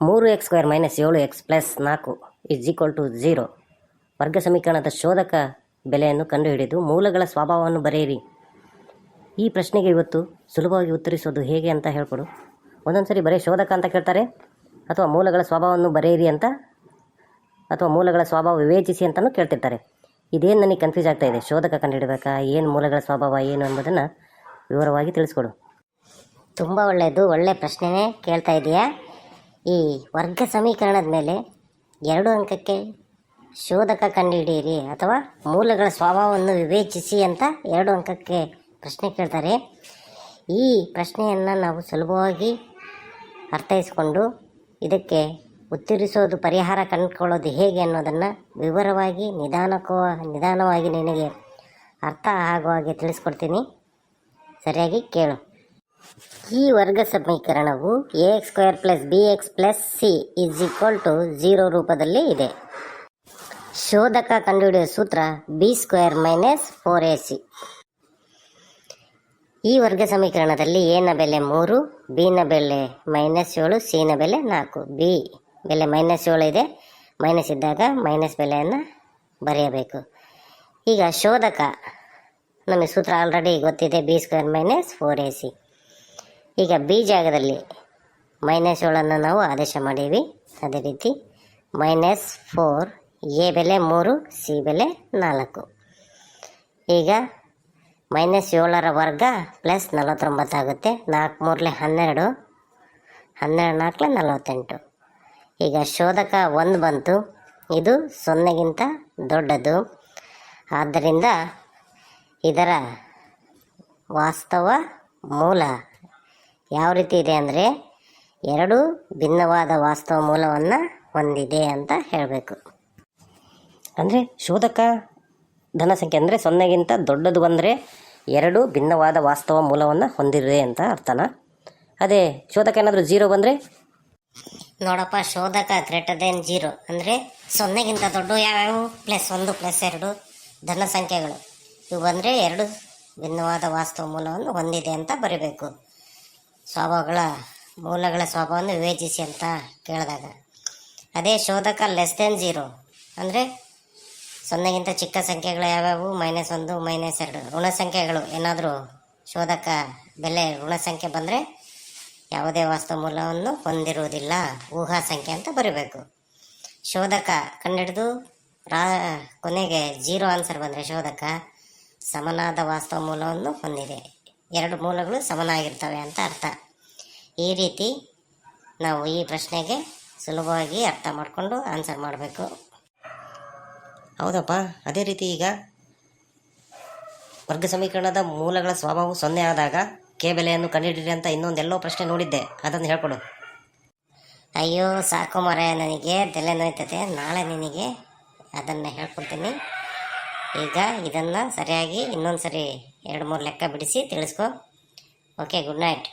ಮೂರು X square minus ಏಳು X plus ನಾಲ್ಕು ಇಸ್ ಈಕ್ವಲ್ ಟು ಝೀರೋ ವರ್ಗ ಸಮೀಕರಣದ ಶೋಧಕ ಬೆಲೆಯನ್ನು ಕಂಡುಹಿಡಿದು ಮೂಲಗಳ ಸ್ವಭಾವವನ್ನು ಬರೆಯಿರಿ. ಈ ಪ್ರಶ್ನೆಗೆ ಇವತ್ತು ಸುಲಭವಾಗಿ ಉತ್ತರಿಸೋದು ಹೇಗೆ ಅಂತ ಹೇಳ್ಕೊಡು. ಒಂದೊಂದು ಸರಿ ಬರೀ ಶೋಧಕ ಅಂತ ಕೇಳ್ತಾರೆ? ಅಥವಾ ಮೂಲಗಳ ಸ್ವಭಾವವನ್ನು ಬರೆಯಿರಿ ಅಂತ? ಅಥವಾ ಮೂಲಗಳ ಸ್ವಭಾವ ವಿವೇಚಿಸಿ ಅಂತಲೂ ಕೇಳ್ತಿರ್ತಾರೆ. ಇದೇನು ನನಗೆ ಕನ್ಫ್ಯೂಸ್ ಆಗ್ತಾ ಇದೆ? ಶೋಧಕ ಕಂಡುಹಿಡಬೇಕಾ? ಏನು ಮೂಲಗಳ ಸ್ವಭಾವ, ಏನು ಎಂಬುದನ್ನು ವಿವರವಾಗಿ ತಿಳಿಸ್ಕೊಡು. ತುಂಬ ಒಳ್ಳೆಯದು, ಒಳ್ಳೆ ಪ್ರಶ್ನೆನೇ ಕೇಳ್ತಾ ಇದೆಯಾ? ಈ ವರ್ಗ ಸಮೀಕರಣದ ಮೇಲೆ ಎರಡು ಅಂಕಕ್ಕೆ ಶೋಧಕ ಕಂಡುಹಿಡಿಯಿರಿ ಅಥವಾ ಮೂಲಗಳ ಸ್ವಭಾವವನ್ನು ವಿವೇಚಿಸಿ ಅಂತ ಎರಡು ಅಂಕಕ್ಕೆ ಪ್ರಶ್ನೆ ಕೇಳ್ತಾರೆ. ಈ ಪ್ರಶ್ನೆಯನ್ನು ನಾವು ಸುಲಭವಾಗಿ ಅರ್ಥೈಸಿಕೊಂಡು ಇದಕ್ಕೆ ಉತ್ತರಿಸೋದು, ಪರಿಹಾರ ಕಂಡುಕೊಳ್ಳೋದು ಹೇಗೆ ಅನ್ನೋದನ್ನು ವಿವರವಾಗಿ ನಿಧಾನಕ್ಕೂ ನಿಧಾನವಾಗಿ ನಿನಗೆ ಅರ್ಥ ಆಗುವ ಹಾಗೆ ತಿಳಿಸ್ಕೊಡ್ತೀನಿ. ಸರಿಯಾಗಿ ಕೇಳು. ಈ ವರ್ಗ ಸಮೀಕರಣವು a x square plus b x plus c is equal to zero ರೂಪದಲ್ಲಿ ಇದೆ. ಶೋಧಕ ಕಂಡುಹಿಡಿಯುವ ಸೂತ್ರ b square minus four a c ಈ ವರ್ಗ ಸಮೀಕರಣದಲ್ಲಿ ಎನ ಬೆಲೆ ಮೂರು ಬಿನ ಬೆಲೆ ಮೈನಸ್ ಏಳು ಸಿನ ಬೆಲೆ ನಾಲ್ಕು. ಬಿ ಬೆಲೆ ಮೈನಸ್ ಏಳು ಇದೆ. ಮೈನಸ್ ಇದ್ದಾಗ ಮೈನಸ್ ಬೆಲೆಯನ್ನು ಬರೆಯಬೇಕು. ಈಗ ಶೋಧಕ, ನಮಗೆ ಸೂತ್ರ ಆಲ್ರೆಡಿ ಗೊತ್ತಿದೆ b square minus four a c ಈಗ ಬಿ ಜಾಗದಲ್ಲಿ ಮೈನಸ್ ಏಳನ್ನು ನಾವು ಆದೇಶ ಮಾಡೀವಿ. ಅದೇ ರೀತಿ ಮೈನಸ್ ಫೋರ್ ಎ ಬೆಲೆ ಮೂರು ಸಿ ಬೆಲೆ ನಾಲ್ಕು. ಈಗ ಮೈನಸ್ ಏಳರ ವರ್ಗ ಪ್ಲಸ್ ನಲವತ್ತೊಂಬತ್ತಾಗುತ್ತೆ ನಾಲ್ಕು ಮೂರಲೆ ಹನ್ನೆರಡು ಹನ್ನೆರಡು ನಾಲ್ಕಲೆ ನಲವತ್ತೆಂಟು. ಈಗ ಶೋಧಕ ಒಂದು ಬಂತು. ಇದು ಸೊನ್ನೆಗಿಂತ ದೊಡ್ಡದು. ಆದ್ದರಿಂದ ಇದರ ವಾಸ್ತವ ಮೂಲ. ಯಾವ ರೀತಿ ಇದೆ ಅಂದರೆ ಎರಡು ಭಿನ್ನವಾದ ವಾಸ್ತವ ಮೂಲವನ್ನು ಹೊಂದಿದೆ ಅಂತ ಹೇಳಬೇಕು. ಅಂದರೆ ಶೋಧಕ ಧನ ಸಂಖ್ಯೆ ಅಂದರೆ ಸೊನ್ನೆಗಿಂತ ದೊಡ್ಡದು ಬಂದರೆ ಎರಡು ಭಿನ್ನವಾದ ವಾಸ್ತವ ಮೂಲವನ್ನು ಹೊಂದಿದೆ ಅಂತ ಅರ್ಥನ? ಅದೇ ಶೋಧಕ ಏನಾದರೂ ಜೀರೋ ಬಂದರೆ? ನೋಡಪ್ಪ ಶೋಧಕ ಗ್ರೇಟರ್ ದೆನ್ ಜೀರೋ ಅಂದರೆ ಸೊನ್ನೆಗಿಂತ ದೊಡ್ಡ ಯಾವ್ಯಾವು? ಪ್ಲಸ್ ಒಂದು ಪ್ಲಸ್ ಎರಡು ಧನ ಸಂಖ್ಯೆಗಳು. ಇವು ಬಂದರೆ ಎರಡು ಭಿನ್ನವಾದ ವಾಸ್ತವ ಮೂಲವನ್ನು ಹೊಂದಿದೆ ಅಂತ ಬರೀಬೇಕು. ಸ್ವಭಾವಗಳ ಮೂಲಗಳ ಸ್ವಭಾವವನ್ನು ವಿವೇಚಿಸಿ ಅಂತ ಕೇಳಿದಾಗ. ಅದೇ ಶೋಧಕ ಲೆಸ್ ದೆನ್ ಜೀರೋ ಅಂದರೆ ಸೊನ್ನೆಗಿಂತ ಚಿಕ್ಕ ಸಂಖ್ಯೆಗಳು ಯಾವ್ಯಾವು? ಮೈನಸ್ ಒಂದು ಮೈನಸ್ ಎರಡು. ಋಣ ಸಂಖ್ಯೆಗಳು ಏನಾದರೂ ಶೋಧಕ ಬೆಲೆ ಋಣ ಸಂಖ್ಯೆ ಬಂದರೆ ಯಾವುದೇ ವಾಸ್ತವ ಮೂಲವನ್ನು ಹೊಂದಿರುವುದಿಲ್ಲ. ಊಹಾ ಸಂಖ್ಯೆ ಅಂತ ಬರೀಬೇಕು. ಶೋಧಕ ಕಂಡಿಡಿದು ರಾ, ಕೊನೆಗೆ ಜೀರೋ ಆನ್ಸರ್ ಬಂದರೆ ಶೋಧಕ ಸಮನಾದ ವಾಸ್ತವ ಮೂಲವನ್ನು ಹೊಂದಿದೆ. ಎರಡು ಮೂಲಗಳು ಸಮನಾಗಿರ್ತವೆ ಅಂತ ಅರ್ಥ. ಈ ರೀತಿ ನಾವು ಈ ಪ್ರಶ್ನೆಗೆ ಸುಲಭವಾಗಿ ಅರ್ಥ ಮಾಡಿಕೊಂಡು ಆನ್ಸರ್ ಮಾಡಬೇಕು. ಹೌದಪ್ಪ, ಅದೇ ರೀತಿ ಈಗ ವರ್ಗ ಸಮೀಕರಣದ ಮೂಲಗಳ ಸ್ವಭಾವವು ಸೊನ್ನೆ ಆದಾಗ ಕೆ ಬೆಲೆಯನ್ನು ಕಂಡುಹಿಡಿಯಿರಿ ಅಂತ ಇನ್ನೊಂದೆಲ್ಲೋ ಪ್ರಶ್ನೆ ನೋಡಿದ್ದೆ. ಅದನ್ನು ಹೇಳ್ಕೊಡು. ಅಯ್ಯೋ, ಸಾಕು ಮರ ನನಗೆ ತಲೆ ನೋಯ್ತದೆ ನಾಳೆ ನಿನಗೆ ಅದನ್ನು ಹೇಳ್ಕೊಡ್ತೀನಿ. ಈಗ ಇದನ್ನು ಸರಿಯಾಗಿ ಇನ್ನೊಂದು ಸರಿ ಎರಡು ಮೂರು ಲೆಕ್ಕ ಬಿಡಿಸಿ ತಿಳಿಸ್ಕೊ. Okay good night